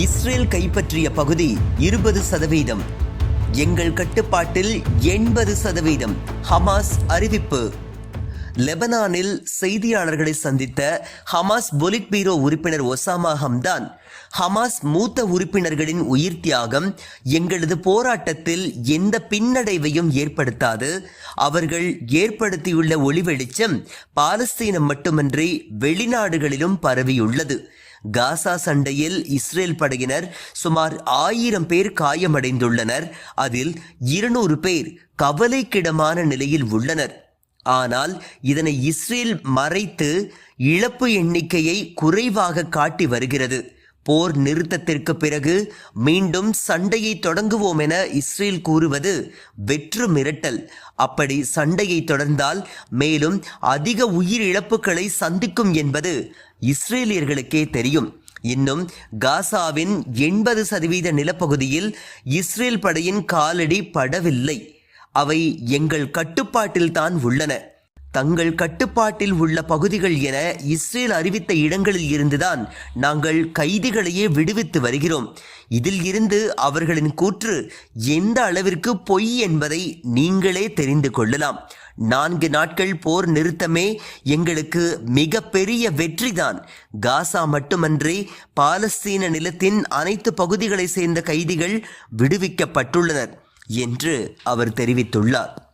Israel கைப்பற்றிய பகுதி இருபது சதவீதம். எங்கள் கட்டுப்பாட்டில் எண்பது சதவீதம். ஹமாஸ் அறிவிப்பு. லெபனானில் செய்தியாளர்களை சந்தித்த ஹமாஸ் பொலிட் பீரோ உறுப்பினர் ஒசாமா ஹம்தான் ஹமாஸ் மூத்த உறுப்பினர்களின் உயிர் தியாகம் எங்களது போராட்டத்தில் எந்த பின்னடைவையும் ஏற்படுத்தாது. அவர்கள் ஏற்படுத்தியுள்ள ஒளி வெளிச்சம் பாலஸ்தீனம் மட்டுமன்றி வெளிநாடுகளிலும் பரவியுள்ளது. காசா சண்டையில் இஸ்ரேல் படையினர் சுமார் ஆயிரம் பேர் காயமடைந்துள்ளனர். அதில் இருநூறு பேர் கவலைக்கிடமான நிலையில் உள்ளனர். ஆனால் இதனை இஸ்ரேல் மறைத்து இழப்பு எண்ணிக்கையை குறைவாக காட்டி வருகிறது. போர் நிறுத்தத்திற்கு பிறகு மீண்டும் சண்டையை தொடங்குவோம் என இஸ்ரேல் கூறுவது வெற்று மிரட்டல். அப்படி சண்டையை தொடர்ந்தால் மேலும் அதிக உயிர் இழப்புகளை சந்திக்கும் என்பது இஸ்ரேலியர்களுக்கே தெரியும். இன்னும் காசாவின் எண்பது சதவீத நிலப்பகுதியில் இஸ்ரேல் படையின் காலடி படவில்லை. அவை எங்கள் கட்டுப்பாட்டில்தான் உள்ளன. தங்கள் கட்டுப்பாட்டில் உள்ள பகுதிகள் என இஸ்ரேல் அறிவித்த இடங்களில் இருந்துதான் நாங்கள் கைதிகளையே விடுவித்து வருகிறோம். இதில் இருந்து அவர்களின் கூற்று எந்த அளவிற்கு பொய் என்பதை நீங்களே தெரிந்து கொள்ளலாம். நான்கு நாட்கள் போர் நிறுத்தமே எங்களுக்கு மிக பெரிய வெற்றிதான். காசா மட்டுமன்றி பாலஸ்தீன நிலத்தின் அனைத்து பகுதிகளை சேர்ந்த கைதிகள் விடுவிக்கப்பட்டுள்ளனர். என்று அவர் தெரிவித்துள்ளார்.